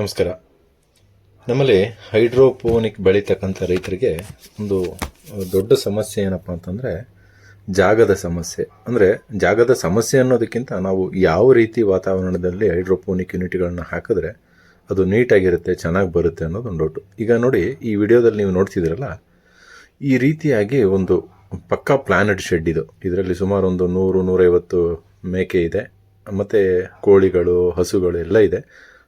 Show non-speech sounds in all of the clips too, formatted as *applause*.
ನಮಸ್ಕಾರ. ನಮ್ಮಲ್ಲಿ ಹೈಡ್ರೋಪೋನಿಕ್ ಬೆಳೀತಕ್ಕಂಥ ರೈತರಿಗೆ ಒಂದು ದೊಡ್ಡ ಸಮಸ್ಯೆ ಏನಪ್ಪ ಅಂತಂದರೆ ಜಾಗದ ಸಮಸ್ಯೆ. ಅಂದರೆ ಜಾಗದ ಸಮಸ್ಯೆ ಅನ್ನೋದಕ್ಕಿಂತ ನಾವು ಯಾವ ರೀತಿ ವಾತಾವರಣದಲ್ಲಿ ಹೈಡ್ರೋಪೋನಿಕ್ ಯೂನಿಟ್ಗಳನ್ನ ಹಾಕಿದ್ರೆ ಅದು ನೀಟಾಗಿರುತ್ತೆ, ಚೆನ್ನಾಗಿ ಬರುತ್ತೆ ಅನ್ನೋದು ಒಂದು ಡೌಟು ಈಗ ನೋಡಿ, ಈ ವಿಡಿಯೋದಲ್ಲಿ ನೀವು ನೋಡ್ತಿದ್ದೀರಲ್ಲ, ಈ ರೀತಿಯಾಗಿ ಒಂದು ಪಕ್ಕಾ ಪ್ಲಾನೆಟ್ ಶೆಡ್ ಇದು. ಇದರಲ್ಲಿ ಸುಮಾರು ಒಂದು ನೂರು ನೂರೈವತ್ತು ಮೇಕೆ ಇದೆ. ಮತ್ತು ಕೋಳಿಗಳು, ಹಸುಗಳು ಎಲ್ಲ ಇದೆ.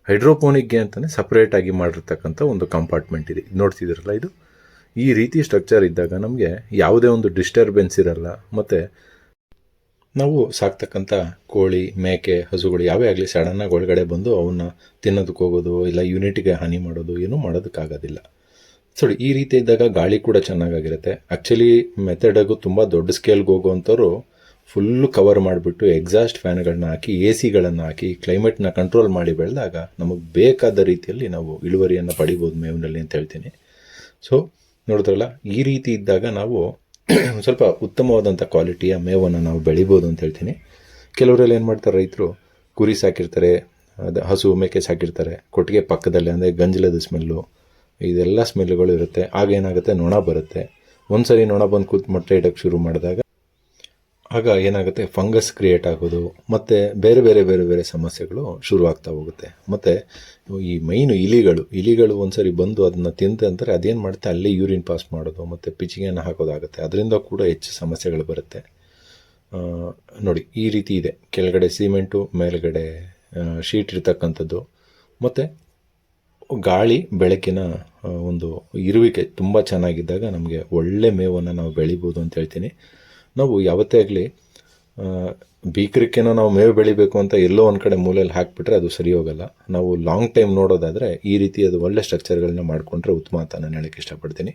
ಹೈಡ್ರೋಪೋನಿಕ್ಗೆ ಅಂತಲೇ ಸಪ್ರೇಟಾಗಿ ಮಾಡಿರ್ತಕ್ಕಂಥ ಒಂದು ಕಂಪಾರ್ಟ್ಮೆಂಟ್ ಇದೆ. ನೋಡ್ತಿದ್ದೀರಲ್ಲ ಇದು? ಈ ರೀತಿ ಸ್ಟ್ರಕ್ಚರ್ ಇದ್ದಾಗ ನಮಗೆ ಯಾವುದೇ ಒಂದು ಡಿಸ್ಟರ್ಬೆನ್ಸ್ ಇರಲ್ಲ. ಮತ್ತು ನಾವು ಸಾಕ್ತಕ್ಕಂಥ ಕೋಳಿ, ಮೇಕೆ, ಹಸುಗಳು ಯಾವೇ ಆಗಲಿ ಸಡನ್ನಾಗಿ ಒಳಗಡೆ ಬಂದು ಅವನ್ನ ತಿನ್ನೋದಕ್ಕೆ ಹೋಗೋದು, ಇಲ್ಲ ಯೂನಿಟ್ಗೆ ಹಾನಿ ಮಾಡೋದು, ಏನೂ ಮಾಡೋದಕ್ಕಾಗೋದಿಲ್ಲ. ಸೊ ಈ ರೀತಿ ಇದ್ದಾಗ ಗಾಳಿ ಕೂಡ ಚೆನ್ನಾಗಾಗಿರುತ್ತೆ. ಆ್ಯಕ್ಚುಲಿ ಮೆಥಡಾಗೂ ತುಂಬ ದೊಡ್ಡ ಸ್ಕೇಲ್ಗೆ ಹೋಗುವಂಥವ್ರು ಫುಲ್ಲು ಕವರ್ ಮಾಡಿಬಿಟ್ಟು ಎಕ್ಸಾಸ್ಟ್ ಫ್ಯಾನ್ಗಳನ್ನ ಹಾಕಿ ಎ ಸಿಗಳನ್ನು ಹಾಕಿ ಕ್ಲೈಮೇಟ್ನ ಕಂಟ್ರೋಲ್ ಮಾಡಿ ಬೆಳೆದಾಗ ನಮಗೆ ಬೇಕಾದ ರೀತಿಯಲ್ಲಿ ನಾವು ಇಳುವರಿಯನ್ನು ಪಡಿಬೋದು ಮೇವಿನಲ್ಲಿ ಅಂತ ಹೇಳ್ತೀನಿ. ಸೊ ನೋಡಿದ್ರಲ್ಲ, ಈ ರೀತಿ ಇದ್ದಾಗ ನಾವು *clears throat* ಸ್ವಲ್ಪ ಉತ್ತಮವಾದಂಥ ಕ್ವಾಲಿಟಿಯ ಮೇವನ್ನು ನಾವು ಬೆಳಿಬೋದು ಅಂತ ಹೇಳ್ತೀನಿ. ಕೆಲವರಲ್ಲಿ ಏನು ಮಾಡ್ತಾರೆ ರೈತರು? ಕುರಿ ಸಾಕಿರ್ತಾರೆ, ಅದು ಹಸು, ಮೇಕೆ ಸಾಕಿರ್ತಾರೆ. ಕೊಟ್ಟಿಗೆ ಪಕ್ಕದಲ್ಲೇ ಅಂದರೆ ಗಂಜಲದ ಸ್ಮೆಲ್ಲು ಇದೆಲ್ಲ ಸ್ಮೆಲ್ಗಳು ಇರುತ್ತೆ. ಆಗ ಏನಾಗುತ್ತೆ? ನೊಣ ಬರುತ್ತೆ. ಒಂದ್ಸರಿ ನೊಣ ಬಂದು ಕೂತ್ ಮೊಟ್ಟೆ ಇಡೋಕ್ಕೆ ಶುರು ಮಾಡಿದಾಗ ಆಗ ಏನಾಗುತ್ತೆ? ಫಂಗಸ್ ಕ್ರಿಯೇಟ್ ಆಗೋದು, ಮತ್ತು ಬೇರೆ ಬೇರೆ ಬೇರೆ ಬೇರೆ ಸಮಸ್ಯೆಗಳು ಶುರುವಾಗ್ತಾ ಹೋಗುತ್ತೆ. ಮತ್ತು ಈ ಮೈನು ಇಲಿಗಳು ಇಲಿಗಳು ಒಂದ್ಸರಿ ಬಂದು ಅದನ್ನು ಅಂದರೆ ಅದೇನು ಮಾಡುತ್ತೆ? ಅಲ್ಲೇ ಯೂರಿನ್ ಪಾಸ್ ಮಾಡೋದು, ಮತ್ತು ಪಿಚಿಗೆಯನ್ನು ಹಾಕೋದಾಗುತ್ತೆ. ಅದರಿಂದ ಕೂಡ ಹೆಚ್ಚು ಸಮಸ್ಯೆಗಳು ಬರುತ್ತೆ. ನೋಡಿ, ಈ ರೀತಿ ಇದೆ. ಕೆಳಗಡೆ ಸಿಮೆಂಟು, ಮೇಲ್ಗಡೆ ಶೀಟ್ ಇರ್ತಕ್ಕಂಥದ್ದು. ಮತ್ತು ಗಾಳಿ ಬೆಳಕಿನ ಒಂದು ಇರುವಿಕೆ ತುಂಬ ಚೆನ್ನಾಗಿದ್ದಾಗ ನಮಗೆ ಒಳ್ಳೆ ಮೇವನ್ನು ನಾವು ಬೆಳಿಬೋದು ಅಂತ ಹೇಳ್ತೀನಿ. ನಾವು ಯಾವತ್ತೇ ಆಗಲಿ ಬೀಕರಿಕೆನೋ ನಾವು ಮೇವು ಬೆಳಿಬೇಕು ಅಂತ ಎಲ್ಲೋ ಒಂದು ಕಡೆ ಮೂಲೆಯಲ್ಲಿ ಹಾಕಿಬಿಟ್ರೆ ಅದು ಸರಿ ಹೋಗಲ್ಲ. ನಾವು ಲಾಂಗ್ ಟೈಮ್ ನೋಡೋದಾದರೆ ಈ ರೀತಿ ಅದು ಒಳ್ಳೆ ಸ್ಟ್ರಕ್ಚರ್ಗಳನ್ನ ಮಾಡಿಕೊಂಡ್ರೆ ಉತ್ತಮ ಅಂತ ನಾನು ಹೇಳಕ್ಕೆ ಇಷ್ಟಪಡ್ತೀನಿ.